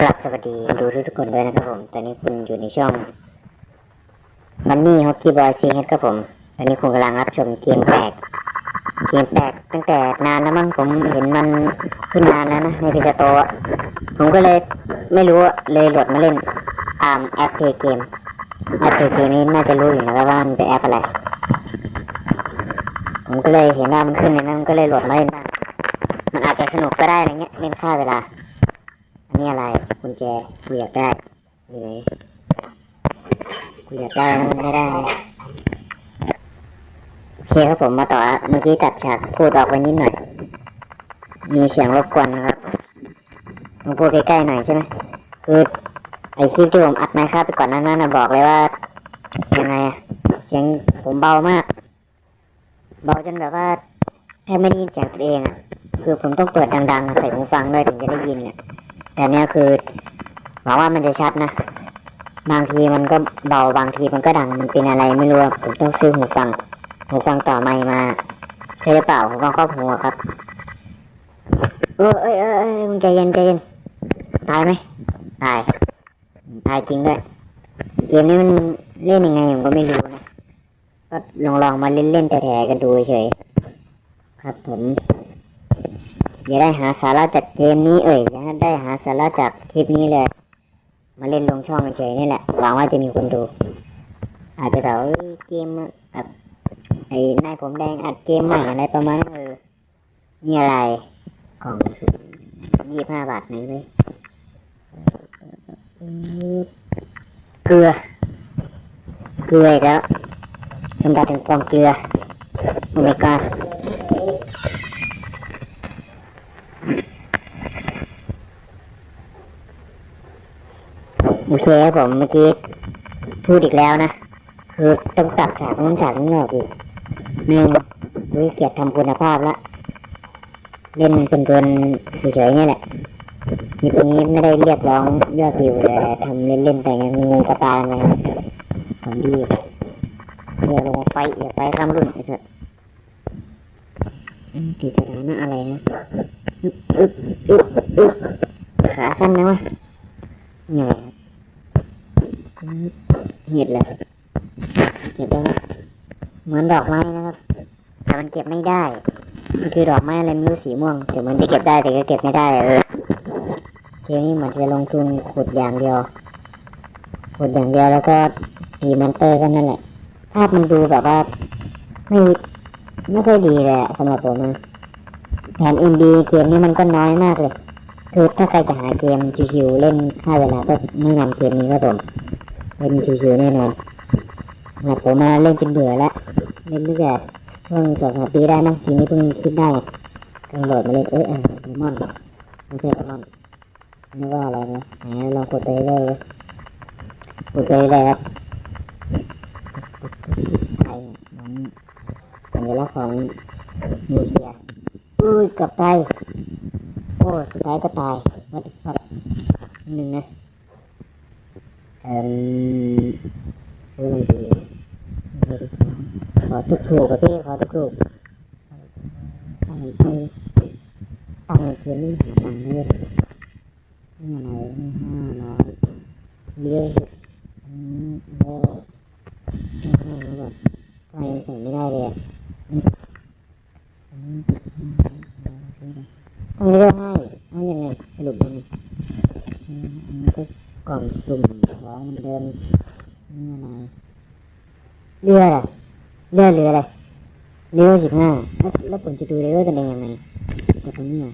กลับสวัสดีดูทุกคนด้วยนะครับผม ตอนนี้คุณอยู่ในช่องมันนี่ฮอกกี้บอยซีเฮดครับผม ตอนนี้คุณกำลังรับชมเกมแปลกเกมแปลกตั้งแต่นานแล้วมั้งผมเห็นมันขึ้นนานแล้วนะในพิกาโตะผมก็เลยไม่รู้เลยโหลดมาเล่นตามแอปเพย์เกม แอปเพย์เกมนี้น่าจะรู้อยู่นะครับว่ามันเป็นแอปอะไร ผมก็เลยเห็นว่ามันขึ้นในนั้นก็เลยโหลดมาเล่นบ้าง มันอาจจะสนุกก็ได้อะไรเงี้ยเล่นค่าเวลา นนี้อะไรกุญแจกูอยากได้อยู่ไหนกูอยากได้มันไม่ได้โอเคครับผมมาต่อเมื่อกี้ตัดฉากพูดออกไปนิดหน่อย มีเสียงรบกวนนะครับต้องพูดใกล้ๆหน่อยใช่ไหมคือไอคลิปที่ผมอัดไมค์ครับไปก่อนนั้นน่ะบอกเลยว่ายังไงอะเสียงผมเบามาก เบาจนแบบว่าแทบไม่ได้ยินเสียงตัวเองอะคือผมต้องเปิดดังๆใส่หูฟังด้วยถึงจะได้ยินเนี่ แต่เนี้ยคือหวังว่ามันจะชัดนะ บางทีมันก็เบาบางทีมันก็ดังมันเป็นอะไรไม่รู้ผมต้องซื้อหูฟังหูฟังต่อไมมาใช่หรือเปล่าหูฟังครอบหูอะครับเออเอ้ยเอ้ยเอ้ยมึงใจเย็นใจเย็นตายไหมตายตายจริงด้วยเกมนี้มันเล่นยังไงผมก็ไม่รู้นะก็ลองลองมาเล่นเล่นแต่แถกันดูเฉยครับผม อย่าได้หาสาระจากเกมนี้เอ่ยอย่าได้หาสาระจากคลิปนี้เลย มาเล่นลงช่องเฉยนี่แหละหวังว่าจะมีคนดู อาจจะแบบเอ้ยเกมแบบไอ้นายผมแดงอัดเกมใหม่อะไรประมาณนั้นเออนี่อะไรของยี่ห้าบาทไหนเลยเกลือ เกลือแล้วสำหรับถึงกองเกลือโอเมก้า โอเคครับผมเมื่อกี้พูดอีกแล้วนะ คือต้องตัดฉากนู้นฉากนี้ออกอีกหนึ่งวิเกียรติทำคุณภาพละเล่นเป็นคนเฉยๆนี่แหละคลิปนี้ไม่ได้เรียกร้องยอดวิวแต่ทำเล่นๆแต่ยังงูกระตาไงสมดีเดี๋ยวลงไฟเอียดไฟข้ามรุ่นไอ้สัสอืมติดสถานะอะไรนะขาสั้นนะวะเนี่อะไรครับ เห็ดเลยเก็บได้ เหมือนดอกไม้นะครับ แต่มันเก็บไม่ได้มันคือดอกไม้อะไรไม่รู้สีม่วงแต่เหมันจะเก็บได้แต่ก็เก็บไม่ได้เออเกมนี้เหมือนจะลงทุนขุดอย่างเดียวขุดอย่างเดียวแล้วก็ตีมอนเตอร์ก็นั่นแหละ ภาพมันดูแบบว่าไม่ไม่ค่อยดีเลยสำหรับผมนะแถมเอ็มบีเกมนี้มันก็น้อยมากเลย คือถ้าใครจะหาเกมชิวๆเล่นค่าเวลาก็แนะนำเกมนี้ครับผม เล่นชิวๆแน่นอนหลับผมมาเล่นจนเบื่อแล้วเล่นตั้งแต่ช่งสองสามปีได้มั้งทีนี้เพิ่งคิดได้เพิ่งโหลดมาเล่นเอ้ยอ่าโปเกมอนไม่ใช่เกมอนนี่ว่าอะไรนะไหนลองกดไปเลยกดไปเลยครับไทยเหมือนสัญลักษณ์ของนิวเซียอุ้ยเกับตายโอ้สุดท้ายก็ตายวัดฟัดหนึ่งนะ อ่อเออขอทุกถูกกับพี่ขอทุกถูกตั้งใจตั้งเขียนหาตังค์เลยนี่อะไรนี่ห้าร้อยเรื่อยอืมโอ้ไม่ห้าแล้วแบบไปใส่ไม่ได้เลยต้องเลือกให้ให้ยังไงสรุปยังไงอืมก็กล่องสุ่มของเหมือนเดิมนี่อะไร เรืออะไรเรือเรืออะไรเรือสิบห้าแล้วแล้วผมจะดูเรือกันได้ยังไงแต่ตรงนี้อะ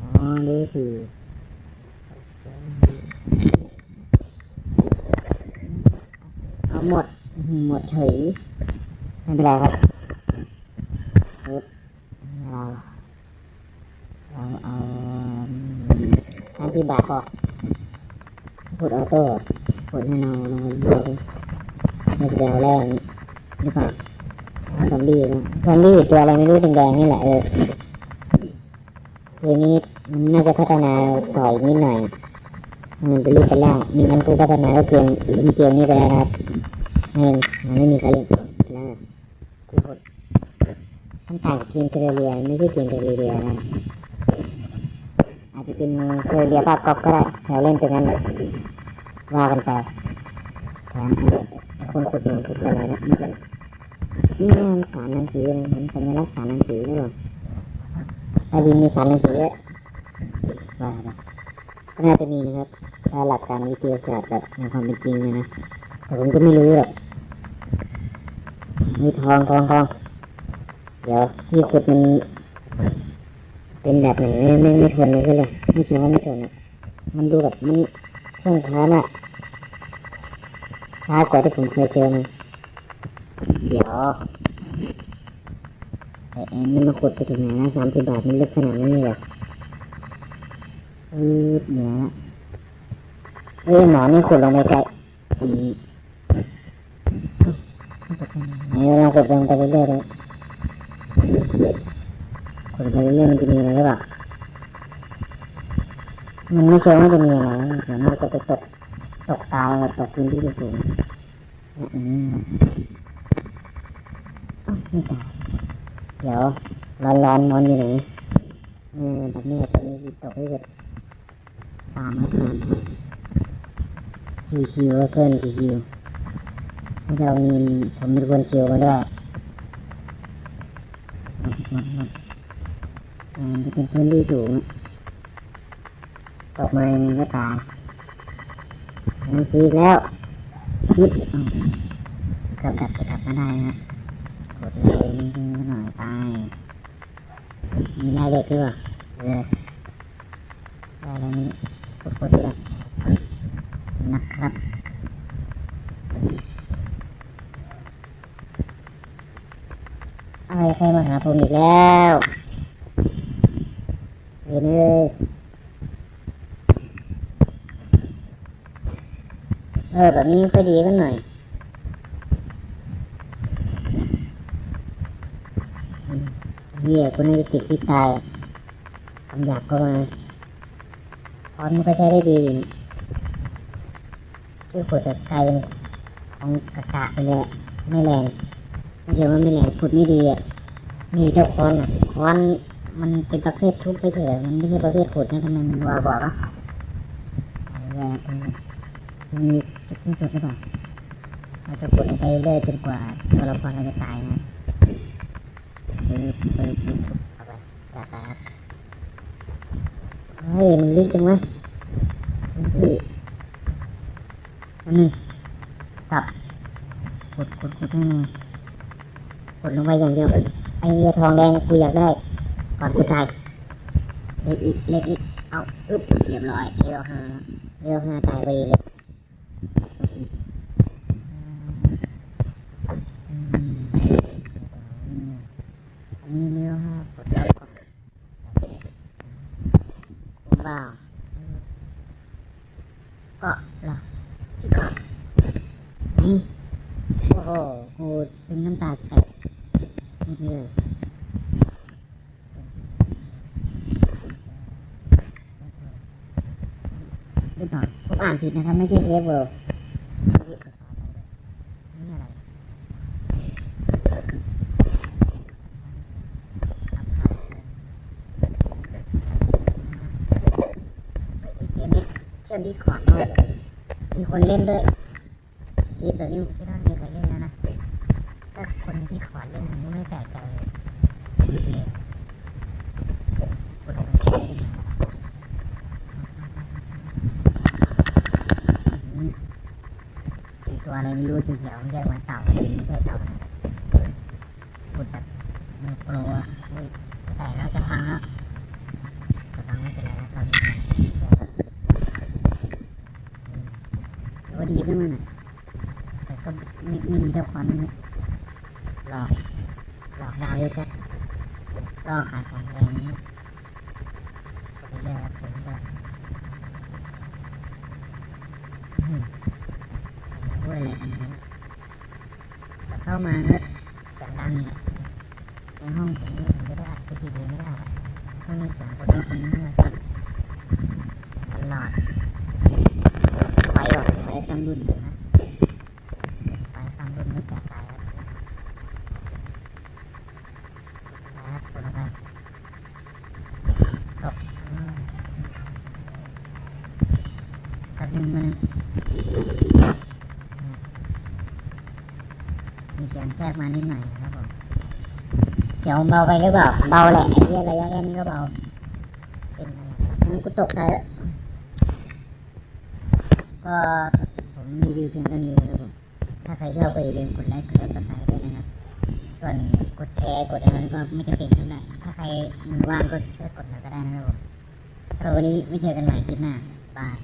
อ๋อเรือคือเอาหมดหมดเฉยไม่เป็นไรครับปึ๊บเราเราเอาห้าสิบบาทพอพูดออโต้พูดให้นอนนอนเย อะไม่จะเอาแรงหรือเปล่าซอมบี้นะซอมบี้ตัวอะไรไม่รู้แดงๆนี่แหละเออเกมนี้มันน่าจะพัฒนาต่ออีกนิดหน่อย มันเป็นรูปเป็นร่างมีมันคือพัฒนาเกมเกมนี้ไปแล้วครับไม่มันไม่มีใครเล่นแล้วกูกดต้องต่างกับเกมเทเรียไม่ใช่เกมเทเรียนะอาจจะเป็นเป็นเคยเรียภาพกอล์ฟก็ได้แถวเล่นตรงนั้นว่ากันไปแถมไอ้ คนขุดหนูขุดอะไรนะนี่มันสารนังสือเลยเห็นสัญลักษณ์สารนังสือหรือเปล่าถ้าดินมีสารนังสือด้วยว่าไปก็น่าจะมีนะครับถ้าหลักการวิทยาศาสตร์แบบในความเป็นจริงเลยนะแต่ผมก็ไม่รู้หรอกมีทองทองทองเดี๋ยวที่ขุดมันเป็นแบบไหนไม่ไม่ไม่ทนเลยเลยไม่ใช่ว่าไม่ทนอะมันดูแบบมันช่วงช้าน่ะ ช้ากว่าที่ผมเคยเจอมาเดี๋ยวไอแอนมันมาขุดไปถึงไหนนะสามสิบบาทมันลึกขนาดนั้นเลยเหรอเออเหนือเอ้ยหมอนี่ขุดลงไปไกลอืมเออเราขุดลงไปเรื่อยๆเลยขุดไปเรื่อยๆมันจะมีอะไรหรือเปล่ามันไม่เชื่อว่าจะมีอะไรเดี๋ยวมันจะไปตกตกตายแบบตกพื้นที่สูง เดี๋ยวร้อนร้อนนอนอยู่ไหนเออแบบนี้จะมีตกให้แบบตามมาทันชิวๆเพื่อนชิวๆเรามีผมเป็นคนชิวมาด้วยมดหมดหมดอ่าจะเป็นพื้นที่สูงตกมายังไงก็ตายมันซีแล้ว คิดเอาเกือบกลับจะกลับมาได้นะกดเลยนิดนหน่อยไปมีได้เด็กหรือเล่าเออได้แล้วนี่กดกดเลยนะครับอะไรใครมาหาผมอีกแล้วเห็นเลย ออแบบนี้ก็ดีขึ้นหน่อยเหี้ยคนนี้ติดที่ตายคำหยาบก็มาตอนมันก็ใช้ได้ดีอยู่นี่ที่ขุดจะกลายเป็นของกระกะไปเลยไม่แรงไม่ใช่ว่าไม่แรงขุดไม่ดีอะมีเจ้าคอนอะคอนมันเป็นประเภททุบไปเถอะมันไม่ใช่ประเภทขุดนะทำไมมันว่าบอกอะเอาแรงตรงนี้มีจุดหรือเปล่าเราจะกดไปเรื่อยจนกว่าตัวละครเราจะตายนะปึ๊บปึ๊บปึ๊บเอาไปจัดไปครับเฮ้ยมันลึกจังวะเฮ้ยอันนี้กลับกดกดกดให้หน่อยกดลงไปอย่างเดียวไอ้เรือทองแดงกูอยากได้ก่อนกูตายเล็กอีกเล็กอีกเอาอึ๊บเรียบร้อยเรียวห้าเรียวห้าตายไปเลย อันนี้เลี้ยวห้ากดแล้วก็ เปล่าก็ล่ะก็นี่โอ้โหโหเป็นน้ำตาแตกนี่เลยเดี๋ยวก่อนผมอ่านผิดนะครับ ไม่ใช่เทปเวอร์นี่อะไร เกม นี้เชื่อมดีขอร์ดด้วยมีคนเล่นด้วยคลิปแบบนี้ผมคิดว่ามีใครเล่นแล้วนะ ถ้าคนที่ขอร์ดเล่นผมก็ไม่แปลกใจเลยกดไปอีกตัวอะไรไม่รู้สีเขียวเรียกว่าเต่าไม่ใช่เต่ากดแบบมือโปรอะเฮ้ยแต่แล้วจะพังแล้วจะพังไม่เป็นไรแล้วตอนนี้ ก็ดีขึ้นมาหน่อยแต่ก็ไม่ไม่ดีเท่าความนี้หลอกหลอกดาวเยอะจัดล่อขายของแรงนี้ไปเรื่อยๆถึงแบบอืมพูดอะไรกันนะเข้ามาแล้วเสียงดังเนี่ยในห้องผมนี่ผมไม่ได้อัดทีวีไม่ได้ไม่มีเสียงคนนี้คนนี้มาจัดตลอด ไฟออกไฟตั้งรุ่นเลยนะไฟตั้งรุ่นไม่แตกตายแล้วนะครับกดลงไปตบอืม นึง มันมีเสียงแทรกมานิดหน่อยนะครับผมเสียงเบาไปหรือเปล่า เบาแหละไอ้เหี้ยระยะแค่นี้ก็เบาเป็นงั้นกูตกใจแล้วก็ผมรีวิวเพียงเท่านี้นะครับผมถ้าใครชอบก็อย่าลืมกดไลค์กดติดตามด้วยนะครับ ส่วนกดแชร์กดอะไรก็ไม่จำเป็นเท่าไหร่ถ้าใครมันว่างก็ช่วยกดมาก็ได้นะครับผมสำหรับวันนี้ไม่เจอกันใหม่คลิปหน้าบาย